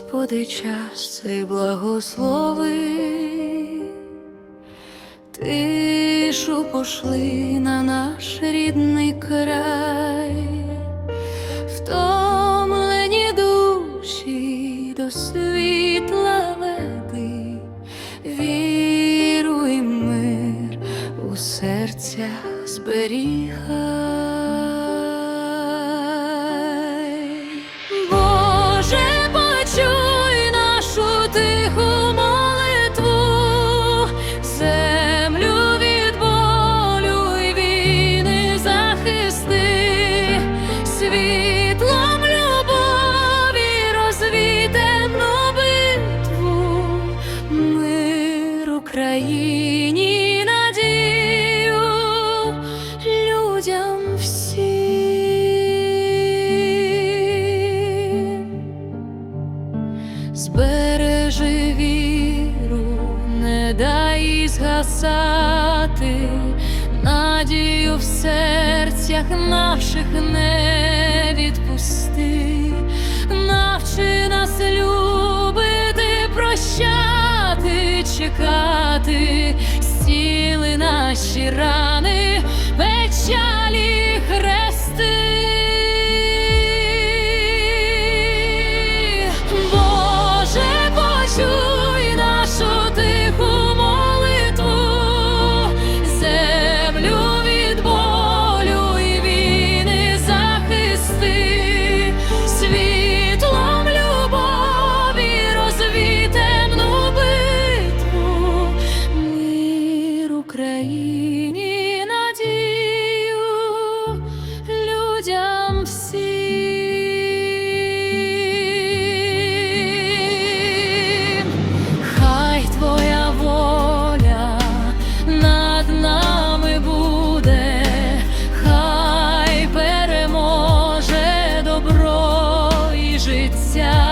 Господи, час цей благослови, тишу пошли на наш рідний край, втомлені душі до світла веди, віру і мир у серцях зберігай. Світлом любові розвій битву, мир Україні надію людям всім. Збережи віру, не дай згасати, надію в серцях наших не відпусти, навчи нас любити, прощати, чекати, сіли наші рани, печалі і